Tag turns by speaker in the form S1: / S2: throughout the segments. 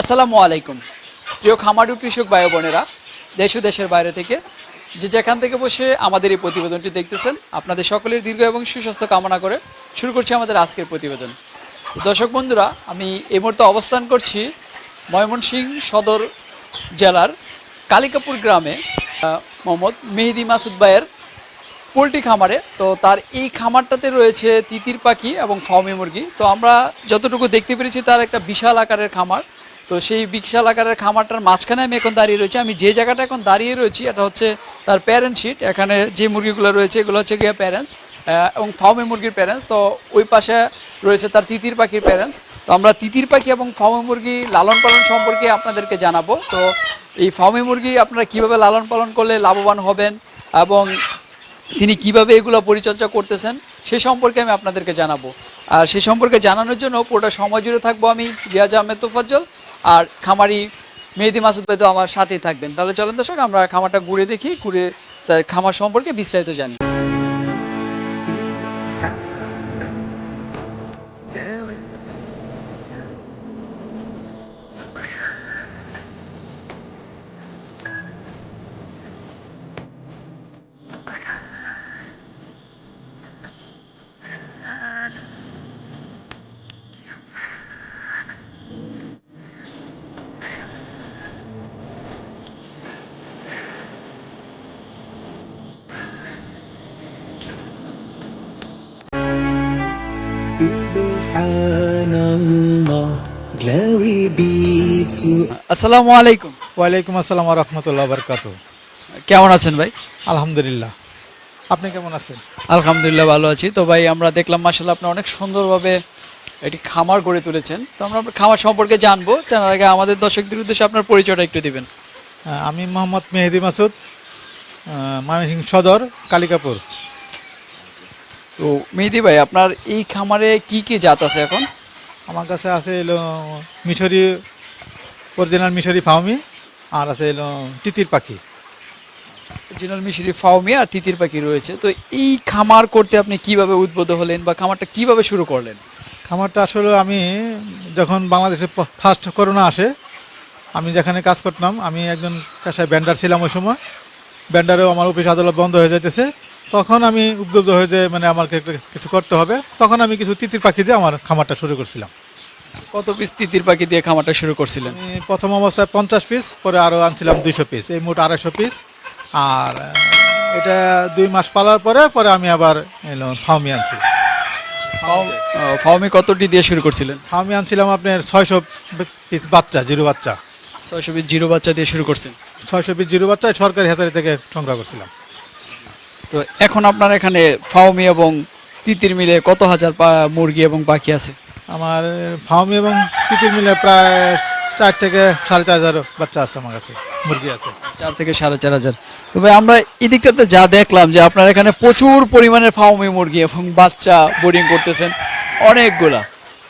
S1: আসসালামু আলাইকুম। প্রিয় খামারু কৃষক ভাই বোনেরা, দেশ ও দেশের বাইরে থেকে যে যেখান থেকে বসে আমাদের এই প্রতিবেদনটি দেখতেছেন, আপনাদের সকলের দীর্ঘ এবং সুস্বাস্থ্য কামনা করে শুরু করছি আমাদের আজকের প্রতিবেদন। দর্শক বন্ধুরা, আমি এই মুহূর্তে অবস্থান করছি ময়মনসিংহ সদর জেলার কালিকাপুর গ্রামে মোহাম্মদ মেহেদি মাসুদ ভাইয়ের পোলট্রি খামারে। তো তার এই খামারটাতে রয়েছে তিতির পাখি এবং ফার্মি মুরগি। তো আমরা যতটুকু দেখতে পেরেছি, তার একটা বিশাল আকারের খামার। তো সেই বিশাল আকারের খামারটার মাঝখানে আমি এখন দাঁড়িয়ে রয়েছি। আমি যে জায়গাটা এখন দাঁড়িয়ে রয়েছি, এটা হচ্ছে তার প্যারেন্ট শিট এখানে যে মুরগিগুলো রয়েছে, এগুলো হচ্ছে গিয়ে প্যারেন্টস এবং ফার্মি মুরগির প্যারেন্টস তো ওই পাশে রয়েছে তার তিতির পাখির প্যারেন্টস তো আমরা তিতির পাখি এবং ফার্মি মুরগি লালন পালন সম্পর্কে আপনাদেরকে জানাব। তো এই ফার্মি মুরগি আপনারা কীভাবে লালন পালন করলে লাভবান হবেন এবং তিনি কীভাবে এগুলো পরিচর্যা করতেছেন, সে সম্পর্কে আমি আপনাদেরকে জানাব। আর সে সম্পর্কে জানানোর জন্য পুরোটা সময় জুড়ে থাকব আমি, রিয়াজ আহমেদ তোফাজ্জল। আর খামারি মেহেদি মাসুদ ভাই তো আমার সাথেই থাকবেন। তাহলে চলেন দর্শক, আমরা খামারটা ঘুরে দেখি, ঘুরে তার খামার সম্পর্কে বিস্তারিত জানি। আসসালামু আলাইকুম।
S2: ওয়ালাইকুম আসসালাম রহমতুল্লাহ বরকাত
S1: কেমন আছেন ভাই?
S2: আলহামদুলিল্লাহ। আপনি কেমন আছেন?
S1: আলহামদুলিল্লাহ ভালো আছি। তো ভাই আমরা দেখলাম মাসাল্লাহ আপনি অনেক সুন্দরভাবে একটি খামার গড়ে তুলেছেন। তো আমরা আপনার খামার সম্পর্কে জানব। জানার আগে আমাদের দর্শকদের উদ্দেশ্যে আপনার পরিচয়টা একটু দিবেন।
S2: আমি মোহাম্মদ মেহেদি মাসুদ মামিসিং সদর কালিকাপুর।
S1: তো মেহেদি ভাই আপনার এই খামারে কি কি জাত আছে এখন?
S2: আমার কাছে আছে এলো মিশরি অরিজিনাল মিশরি ফাউমি আর আছে এলো তিতির পাখি।
S1: অরিজিনাল মিশরি ফাউমি আর তিতির পাখি রয়েছে। তো এই খামার করতে আপনি কীভাবে উদ্বুদ্ধ হলেন বা খামারটা কীভাবে শুরু করলেন?
S2: খামারটা আসলে আমি যখন বাংলাদেশে ফার্স্ট করোনা আসে আমি যেখানে কাজ করতাম আমি একজন পেশায় ব্যান্ডার ছিলাম ওই সময়। ব্যান্ডারেও আমার অফিস আদালত বন্ধ হয়ে যাইতেছে। তখন আমি উদ্বুদ্ধ হয়ে যে মানে আমাকে কিছু করতে হবে। তখন আমি কিছু তিতির পাখি দিয়ে আমার খামারটা শুরু করছিলাম।
S1: কত পিস তিতির পাখি দিয়ে খামারটা শুরু করছিলেন?
S2: প্রথম অবস্থায় পঞ্চাশ পিস পরে আরও আনছিলাম দুইশো পিস এই মোট আড়াইশো পিস আর এটা দুই মাস পালার পরে পরে আমি আবার ফাউমি আনছি।
S1: ফাউমি কতটি দিয়ে শুরু করছিলেন?
S2: ফাউমি আনছিলাম আপনার ছয়শো পিস বাচ্চা জিরো বাচ্চা।
S1: ছয়শো পিস জিরো বাচ্চা দিয়ে শুরু করছেন।
S2: ছয়শো পিস জিরো বাচ্চা সরকারি হাতারি থেকে সংগ্রহ করছিলাম।
S1: তো এখন আপনার এখানে ফাউমি এবং তিতির মিলে কত হাজার মুরগি এবং পাখি আছে?
S2: আমার ফাউমি এবং তিতির মিলে প্রায় চার থেকে সাড়ে চার হাজার বাচ্চা আছে আমার কাছে মুরগি আছে।
S1: চার থেকে সাড়ে চার হাজার। তবে আমরা এদিকটাতে যা দেখলাম যে আপনার এখানে প্রচুর পরিমাণের ফাউমি মুরগি এবং বাচ্চা বোর্ডিং করতেছেন অনেকগুলা।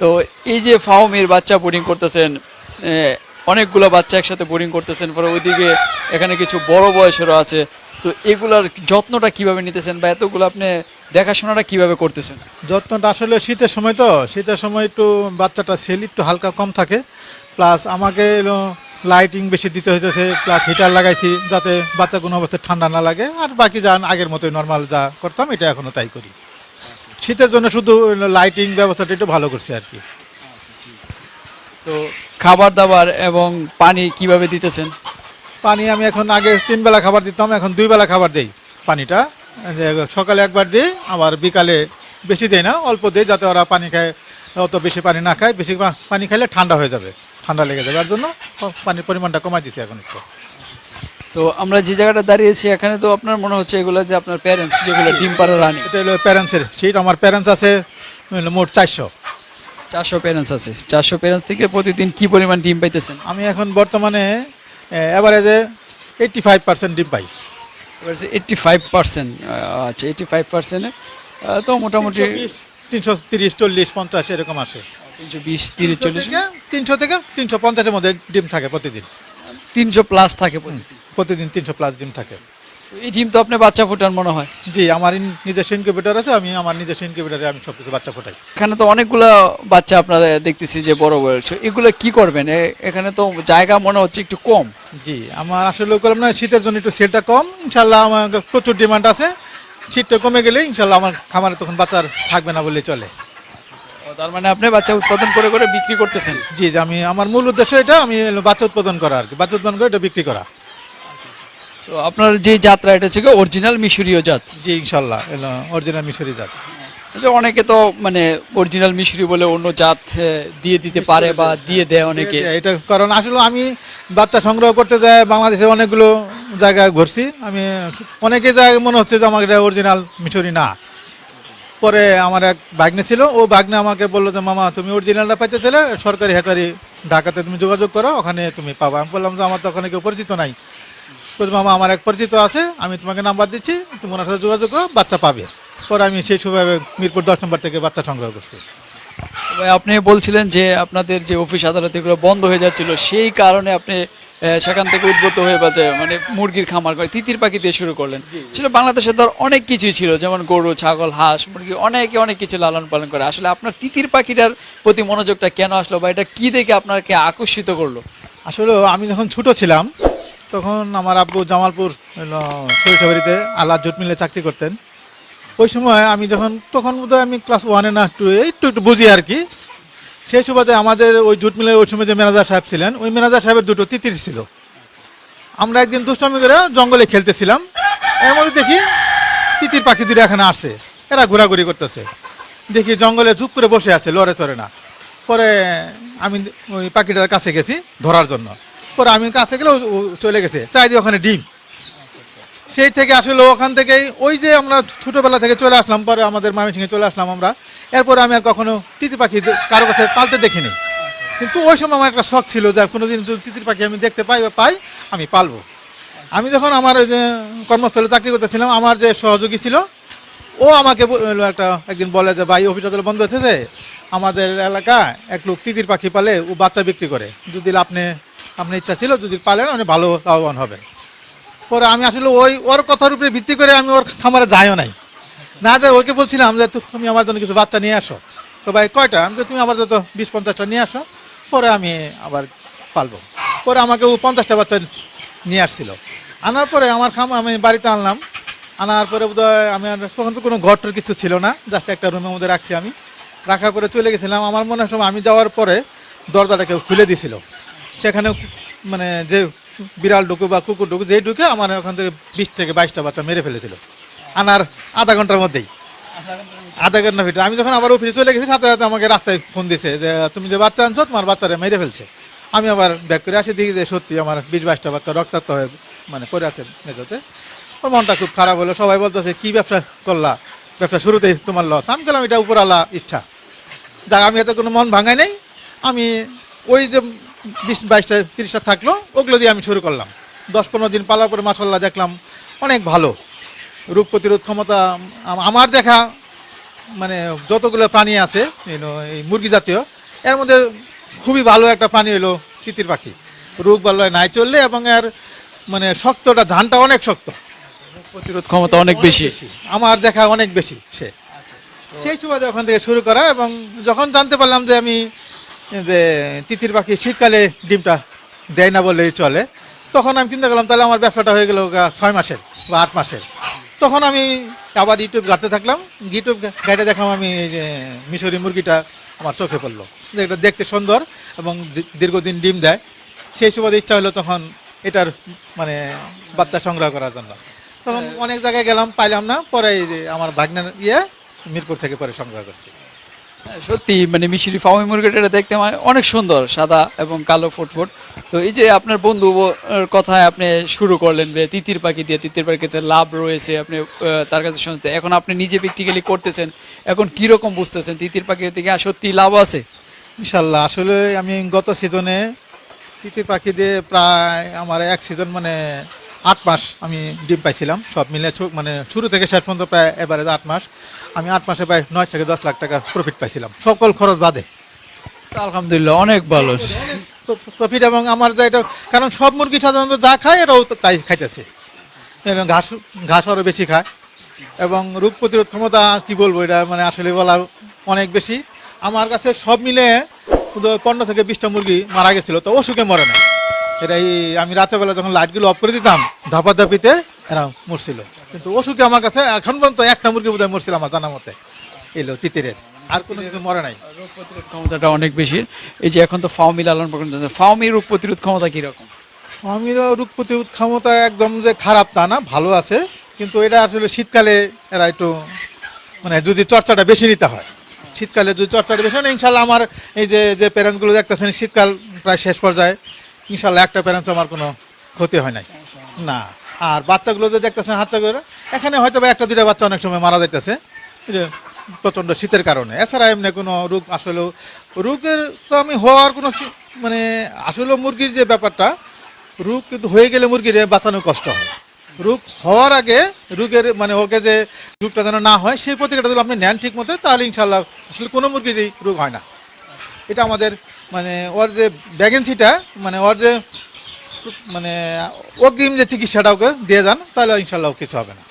S1: তো এই যে ফাউমির বাচ্চা বোর্ডিং করতেছেন অনেকগুলো বাচ্চা একসাথে বোর্ডিং করতেছেন পরে ওইদিকে এখানে কিছু বড় বয়সেরও আছে তো এগুলার যত্নটা কীভাবে নিতেছেন বা এতগুলো আপনি দেখাশোনাটা কীভাবে করতেছেন?
S2: যত্নটা আসলে শীতের সময় তো শীতের সময় একটু বাচ্চাটা সেল একটু হালকা কম থাকে প্লাস আমাকে লাইটিং বেশি দিতে হইতেছে প্লাস হিটার লাগাইছি যাতে বাচ্চা কোনো অবস্থায় ঠান্ডা না লাগে আর বাকি যা আগের মতোই নর্মাল যা করতাম এটা এখনও তাই করি। শীতের জন্য শুধু লাইটিং ব্যবস্থাটা একটু ভালো করছি আর কি।
S1: তো খাবার দাবার এবং পানি কীভাবে দিতেছেন?
S2: পানি আমি এখন আগে তিন বেলা খাবার দিতাম এখন দুই বেলা খাবার দেই পানিটা। সকালে একবার দিই আবার বিকালে বেশি দেই না অল্প দিই যাতে ওরা পানি খায় অত বেশি পানি না খায় বেশি পানি খাইলে ঠান্ডা হয়ে যাবে ঠান্ডা লেগে যাবে। এর জন্য পানির পরিমাণটা কমাই দিছি এখন একটু।
S1: তো আমরা যে জায়গাটা দাঁড়িয়েছি এখানে তো আপনার মনে হচ্ছে এগুলো যে আপনার প্যারেন্টস যেগুলো ডিম পাড়া রানি।
S2: এটা হলো প্যারেন্টসের সিট আমার প্যারেন্টস আছে মোট চারশো।
S1: চারশো প্যারেন্টস আছে। চারশো প্যারেন্টস থেকে প্রতিদিন কি পরিমাণ ডিম পাইতেছেন?
S2: আমি এখন বর্তমানে অ্যাভারেজে এইটটি ফাইভ পার্সেন্ট ডিম পাই।
S1: এবার এইটটি ফাইভ পার্সেন্ট আচ্ছা এইটটি ফাইভ পার্সেন্ট তো মোটামুটি
S2: তিনশো তিরিশ চল্লিশ পঞ্চাশ এরকম আসে
S1: তিনশো বিশ তিরিশ চল্লিশ।
S2: তিনশো থেকে তিনশো পঞ্চাশের মধ্যে ডিম থাকে প্রতিদিন।
S1: তিনশো প্লাস থাকে প্রতিদিন
S2: তিনশো প্লাস ডিম থাকে।
S1: এই ডিম তো আপনি বাচ্চা ফুটান মনে হয়।
S2: জি আমার নিজস্ব ইনকিউবেটর আছে আমি আমার নিজস্ব ইনকিউবেটারে আমি সব কিছু বাচ্চা ফোটাই।
S1: এখানে তো অনেকগুলো বাচ্চা আপনারা দেখতেছি যে বড় বয়স। এগুলো কি করবেন? এখানে তো জায়গা মনে হচ্ছে একটু কম।
S2: জি আমার আসলে করলাম না শীতের জন্য একটু সেলটা কম। ইনশাল্লাহ আমার প্রচুর ডিমান্ড আছে। শীতটা কমে গেলে ইনশাল্লাহ আমার খামারে তখন বাচ্চার থাকবে না বললে চলে।
S1: তার মানে আপনি বাচ্চা উৎপাদন করে করে বিক্রি করতেছেন?
S2: জি যে আমি আমার মূল উদ্দেশ্য এটা আমি বাচ্চা উৎপাদন করা আর কি। বাচ্চা উৎপাদন করে এটা বিক্রি করা।
S1: তো আপনার যে যাত্রা এটা ছিল অরিজিনাল মিশরীয় জাত?
S2: জি ইনশাল্লাহ অরিজিনাল মিশরি জাত।
S1: আচ্ছা অনেকে তো মানে অরিজিনাল মিশরি বলে অন্য জাত দিয়ে দিতে পারে বা দিয়ে দেয় অনেকে।
S2: এটা কারণ আসলে আমি বাচ্চা সংগ্রহ করতে যাই বাংলাদেশে অনেকগুলো জায়গায় ঘুরছি। আমি অনেকে জায়গায় মনে হচ্ছে যে আমার এটা অরিজিনাল মিশরি না। পরে আমার এক ভাগ্নে ছিল ও বাগনে আমাকে বলল যে মামা তুমি অরিজিনালটা পাইতে চাইলে সরকারি হেচারি ঢাকাতে তুমি যোগাযোগ করো ওখানে তুমি পাবা। আমি বললাম যে আমার তো ওখানে কেউ পরিচিত নাই। বলছে, মামা আমার এক পরিচিত আছে আমি তোমাকে নাম্বার দিচ্ছি তুমি ওনার সাথে যোগাযোগ করো বাচ্চা পাবে। পরে আমি সেই সময় মিরপুর দশ নম্বর থেকে বাচ্চা সংগ্রহ করছি।
S1: আপনি বলছিলেন যে আপনাদের যে অফিস আদালত এগুলো বন্ধ হয়ে যাচ্ছিল সেই কারণে আপনি সেখান থেকে উদ্বুদ্ধ হয়ে বা যে মানে মুরগির খামার করে তিতির পাখি দিয়ে শুরু করলেন। আসলে বাংলাদেশে ধর অনেক কিছুই ছিল যেমন গরু ছাগল হাঁস মুরগি অনেকে অনেক কিছু লালন পালন করে। আসলে আপনার তিতির পাখিটার প্রতি মনোযোগটা কেন আসলো বা এটা কি দেখে আপনাকে আকর্ষিত করল?
S2: আসলে আমি যখন ছোট ছিলাম তখন আমার আব্বু জামালপুর সরিষাবাড়িতে আল্লাহ জুট মিলে চাকরি করতেন। ওই সময় আমি যখন, তখন বোধহয় আমি ক্লাস ওয়ানে না একটু একটু একটু বুঝি আর কি। সেই সুবাদে আমাদের ওই জুট মিলে ওই সময় যে ম্যানেজার সাহেব ছিলেন, ওই ম্যানেজার সাহেবের দুটো তিতির ছিল। আমরা একদিন দুষ্টামি করে জঙ্গলে খেলতেছিলাম। এর মধ্যে দেখি তিতির পাখি দুটো এখানে আসছে। এরা ঘোরাঘুরি করতেছে। দেখি জঙ্গলে চুপ করে বসে আছে, লড়ে চড়ে না। পরে আমি ওই পাখিটার কাছে গেছি ধরার জন্য। পরে আমি কাছে গেলে চলে গেছে। চাই দিয়ে ওখানে ডিম। সেই থেকে আসলে ওখান থেকেই ওই যে আমরা ছোটবেলা থেকে চলে আসলাম, পরে আমাদের মামিসিংহে চলে আসলাম আমরা। এরপরে আমি আর কখনো তিতির পাখি কারও কাছে পালতে দেখিনি। কিন্তু ওই সময় আমার একটা শখ ছিল যে কোনোদিন তিতির পাখি আমি দেখতে পাই বা পাই, আমি পালবো। আমি যখন আমার ওই যে কর্মস্থলে চাকরি করতেছিলাম, আমার যে সহযোগী ছিল, ও আমাকে একটা একদিন বলে যে, ভাই, অফিস আদালত বন্ধ হচ্ছে যে, আমাদের এলাকা এক লোক তিতির পাখি পালে ও বাচ্চা বিক্রি করে। যদি আপনি আপনার ইচ্ছা ছিল, যদি পালেন আপনি ভালো লাভবান হবেন। পরে আমি আসলে ওই ওর কথার উপরে ভিত্তি করে আমি ওর খামারে যাইও নাই। না যে ওকে বলছিলাম যে তুমি আমার জন্য কিছু বাচ্চা নিয়ে আসো। তো ভাই কয়টা? আমি তুমি আমার যত বিশ পঞ্চাশটা নিয়ে আসো। পরে আমি আবার পালবো। পরে আমাকে ও পঞ্চাশটা বাচ্চা নিয়ে আসছিল। আনার পরে আমার খাম আমি বাড়িতে আনলাম। আনার পরে বোধহয় আমি তখন তো কোনো ঘরটর কিছু ছিল না। জাস্ট একটা রুমের মধ্যে রাখছি আমি। রাখার পরে চলে গেছিলাম। আমার মনে হয় আমি যাওয়ার পরে দরজাটা কেউ খুলে দিছিল। সেখানে মানে যে বিড়াল ঢুকু বা কুকুর ঢুকু, যেই ঢুকে আমার ওখান থেকে বিশ থেকে বাইশটা বাচ্চা মেরে ফেলেছিল। আনার আধা ঘণ্টার মধ্যেই। আধা ঘণ্টা ভিতরে। আমি যখন আবার অফিসে চলে গেছি, সাথে সাথে আমাকে রাস্তায় ফোন দিছে যে, তুমি যে বাচ্চা আনছো, তোমার বাচ্চারা মেরে ফেলছে। আমি আবার ব্যাক করে আসি, দেখি যে সত্যি আমার বিশ বাইশটা বাচ্চা রক্তাক্ত হয়ে মানে পড়ে আছে মেঝেতে। ওর মনটা খুব খারাপ হলো। সবাই বলতেছে, কি ব্যবসা করলা? ব্যবসা শুরুতেই তোমার লস আমি গেলাম এটা উপর আলা ইচ্ছা। যাক, আমি এত কোনো মন ভাঙাই নেই। আমি ওই যে বিশ বাইশটা তিরিশটা থাকল ওগুলো দিয়ে আমি শুরু করলাম। দশ পনেরো দিন পালার পরে মাসাল্লাহ দেখলাম অনেক ভালো। রোগ প্রতিরোধ ক্ষমতা আমার দেখা মানে যতগুলো প্রাণী আছে এই মুরগি জাতীয় এর মধ্যে খুবই ভালো একটা প্রাণী হলো তিতির পাখি। রোগ বাল্যয় নাই চললে এবং এর মানে শক্তটা ধানটা অনেক শক্ত।
S1: প্রতিরোধ ক্ষমতা অনেক বেশি।
S2: আমার দেখা অনেক বেশি সে। সেই সুবাদে ওখান থেকে শুরু করা এবং যখন জানতে পারলাম যে আমি যে তিতির পাখি শীতকালে ডিমটা দেয় না বললেই চলে। তখন আমি চিন্তা করলাম তাহলে আমার ব্যবসাটা হয়ে গেল ছয় মাসের বা আট মাসের। তখন আমি আবার ইউটিউব ঘাটতে থাকলাম। ইউটিউব ঘাটে দেখলাম আমি যে মিশরি মুরগিটা আমার চোখে পড়ল। এটা দেখতে সুন্দর এবং দীর্ঘদিন ডিম দেয়। সেই সুবাদে ইচ্ছা হলো তখন এটার মানে বাচ্চা সংগ্রহ করার জন্য। তখন অনেক জায়গায় গেলাম পাইলাম না। পরে আমার ভাগ্নের ইয়ে মিরপুর থেকে পরে সংগ্রহ করছি।
S1: হ্যাঁ, সত্যি মানে মিশরি ফার্মি মুরগিটা দেখতে অনেক সুন্দর, সাদা এবং কালো ফুটফুট তো এই যে আপনার বন্ধু কথায় আপনি শুরু করলেন যে তিতির পাখি দিয়ে, তিতির পাখিতে লাভ রয়েছে, আপনি তার কাছে শুনতে। এখন আপনি নিজে প্র্যাকটিক্যালি করতেছেন, এখন কি রকম বুঝতেছেন তিতির পাখির থেকে সত্যি লাভ আছে?
S2: ইনশাল্লাহ, আসলে আমি গত সিজনে তিতির পাখি দিয়ে প্রায় আমার এক সিজন মানে আট মাস আমি ডিম পাইছিলাম। সব মিলে মানে শুরু থেকে শেষ পর্যন্ত প্রায় এবারে আট মাস। আমি আট মাসে প্রায় নয় থেকে দশ লাখ টাকা প্রফিট পাইছিলাম। সকল খরচ বাদে।
S1: আলহামদুলিল্লাহ অনেক ভালো।
S2: প্রফিট এবং আমার যা এটা কারণ সব মুরগি সাধারণত যা খায় এটাও তাই খাইতেছে। এবং ঘাস ঘাস আরও বেশি খায়। এবং রোগ প্রতিরোধ ক্ষমতা কি বলব এটা মানে আসলে বলার অনেক বেশি। আমার কাছে সব মিলে শুধু পনেরো থেকে বিশটা মুরগি মারা গেছিল তো অসুখে মরে না এটা এই আমি রাতের বেলা যখন লাইটগুলো অফ করে দিতাম ধাপা ধাপিতে এরা মরছিল। কিন্তু অসুখে আমার কাছে এখন পর্যন্ত একটা মুরগি বোধহয় মরছিল আমার জানা মতে। এলো তিতিরের। আর কোনো কিছু মরে নাই।
S1: রোগ প্রতিরোধ ক্ষমতাটা অনেক বেশি। এই যে এখন তো ফাউমি লালন পালন ফাউমি রোগ প্রতিরোধ ক্ষমতা কীরকম?
S2: আমিরও রোগ প্রতিরোধ ক্ষমতা একদম যে খারাপ তা না ভালো আছে। কিন্তু এটা আসলে শীতকালে এরা একটু মানে যদি চর্চাটা বেশি নিতে হয়। শীতকালে যদি চর্চাটা বেশি হয় ইনশাল্লাহ আমার এই যে যে প্যারেন্টসগুলো দেখতেছেন শীতকাল প্রায় শেষ পর্যায়ে ইনশাল্লাহ একটা প্যারেন্টস আমার কোনো ক্ষতি হয় নাই। না। আর বাচ্চাগুলো যে দেখতেছেন হাতটা করে এখানে হয়তো বা একটা দুটা বাচ্চা অনেক সময় মারা যাইতেছে। প্রচণ্ড শীতের কারণে। এছাড়া এমনি কোনো রোগ আসলেও, রোগের তো আমি হওয়ার কোনো মানে আসলে মুরগির যে ব্যাপারটা, রোগ কিন্তু হয়ে গেলে মুরগির বাঁচানো কষ্ট হয়। রোগ হওয়ার আগে রোগের মানে ওকে যে রোগটা যেন না হয়, সেই প্রতিকারটা যদি আপনি নেন ঠিক মতো, তাহলে ইনশাল্লাহ আসলে কোনো মুরগিরই রোগ হয় না। এটা আমাদের মানে ওর যে ভ্যাকেন্সিটা মানে ওর যে মানে অগ্রিম যে চিকিৎসাটা ওকে দিয়ে যান তাহলে ইনশাল্লাহ কিছু হবে না।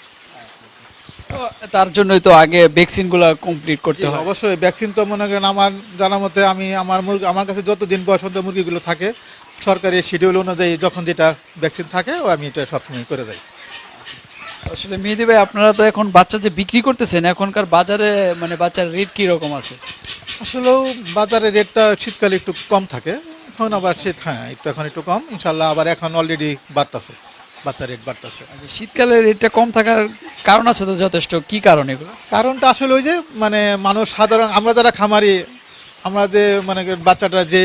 S1: তো তার জন্যই তো আগে ভ্যাকসিনগুলো কমপ্লিট করতে হয়।
S2: অবশ্যই ভ্যাকসিন তো মনে করেন আমার জানা মতে আমি আমার মুরগি আমার কাছে যত দিন পর্যন্ত মুরগিগুলো থাকে সরকারি শিডিউল অনুযায়ী যখন যেটা ভ্যাকসিন থাকে ও আমি এটা সবসময় করে যাই।
S1: আসলে মেহেদি ভাই আপনারা তো এখন বাচ্চা যে বিক্রি করতেছেন এখনকার বাজারে মানে বাচ্চার রেট কি রকম আছে?
S2: আসলেও বাজারে রেটটা শীতকালে একটু কম থাকে এখন আবার শীত হ্যাঁ একটু এখন একটু কম। ইনশাল্লাহ আবার এখন অলরেডি বাড়তেছে বাচ্চা রেট বাড়তেছে।
S1: আচ্ছা, শীতকালে রেটটা কম থাকার কারণ আছে তো যথেষ্ট? কি কারণ এগুলো?
S2: কারণটা আসলে ওই যে মানে মানুষ সাধারণ আমরা যারা খামারি আমরা যে মানে বাচ্চাটা যে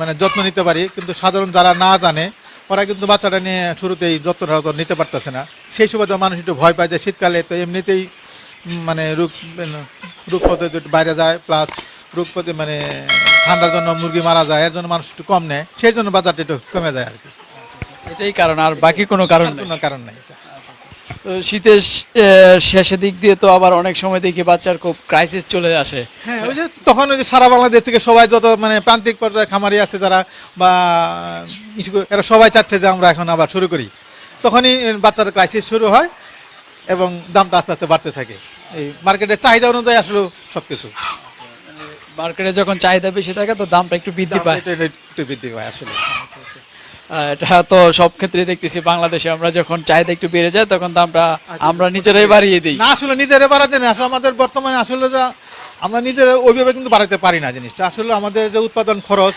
S2: মানে যত্ন নিতে পারি কিন্তু সাধারণ যারা না জানে ওরা কিন্তু বাচ্চাটা নিয়ে শুরুতেই যত্নটা তো নিতে পারতেছে না। সেই সুবাদে মানুষ একটু ভয় পায় যে শীতকালে তো এমনিতেই মানে রোগ রোগ পদ্ধতি বাইরে যায় প্লাস পদ্ধতি মানে ঠান্ডার জন্য মুরগি মারা যায় এর জন্য মানুষ একটু কম নেয় সেই জন্য বাজারটা একটু কমে যায় আর কি।
S1: এটাই কারণ আর বাকি কোনো কারণ
S2: কোনো কারণ নেই এটা।
S1: তো শীতের শেষের দিক দিয়ে তো আবার অনেক সময় দেখি বাচ্চার খুব ক্রাইসিস চলে আসে।
S2: হ্যাঁ ওই যে তখন ওই যে সারা বাংলাদেশ থেকে সবাই যত মানে প্রান্তিক পর্যায়ে খামারি আছে যারা বা এরা সবাই চাচ্ছে যে আমরা এখন আবার শুরু করি। তখনই বাচ্চার ক্রাইসিস শুরু হয় এবং দামটা আস্তে আস্তে বাড়তে থাকে। এই মার্কেটের চাহিদা অনুযায়ী আসলে সব কিছু
S1: মার্কেটে যখন চাহিদা বেশি থাকে তো দামটা একটু বৃদ্ধি পায়।
S2: একটু বৃদ্ধি পায় আসলে।
S1: এটা তো সব ক্ষেত্রে দেখতেছি বাংলাদেশে আমরা যখন চাহিদা একটু বেড়ে যায় তখন দামটা আমরা নিজেরাই বাড়িয়ে দিই।
S2: না আসলে নিজেরাই বাড়াতে না আসলে আমাদের বর্তমানে আসলে যা আমরা নিজের ওইভাবে কিন্তু বাড়াতে পারি না জিনিসটা। আসলে আমাদের যে উৎপাদন খরচ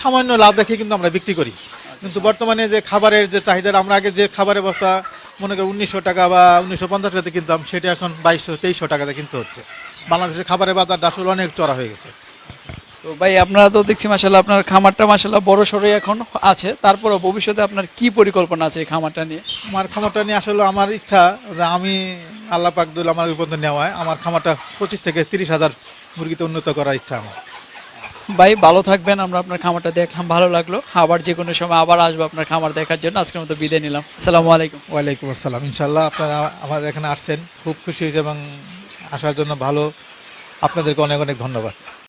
S2: সামান্য লাভ রেখে কিন্তু আমরা বিক্রি করি। কিন্তু বর্তমানে যে খাবারের যে চাহিদা আমরা আগে যে খাবারের বস্তা মনে করি উনিশশো টাকা বা উনিশশো পঞ্চাশ টাকাতে কিনতাম সেটা এখন বাইশশো তেইশশো টাকাতে কিনতে হচ্ছে। বাংলাদেশের খাবারের বাজারটা আসলে অনেক চড়া হয়ে গেছে।
S1: তো ভাই আপনারা তো দেখছি মাসাল্লাহ আপনার খামারটা মাসাল্লাহ বড় সড়ই এখন আছে। তারপরও ভবিষ্যতে আপনার কি পরিকল্পনা আছে এই খামারটা নিয়ে?
S2: আমার খামারটা নিয়ে আসলে আমার ইচ্ছা যে আমি আল্লাহ পাকদুল আমার উপর নেওয়ায় আমার খামারটা পঁচিশ থেকে তিরিশ হাজার মুরগিতে উন্নত করার ইচ্ছা আমার।
S1: ভাই, ভালো থাকবেন, আমরা আপনার খামারটা দেখলাম, ভালো লাগল। আবার যে কোনো সময় আবার আসব আপনার খামার দেখার জন্য, আজকের মতো বিদায় নিলাম। আসসালামু আলাইকুম।
S2: ওয়ালাইকুম আসসালাম। ইনশাল্লাহ আপনারা আমাদের এখানে আসছেন, খুব খুশি হয়েছে এবং আসার জন্য ভালো। আপনাদেরকে অনেক অনেক ধন্যবাদ।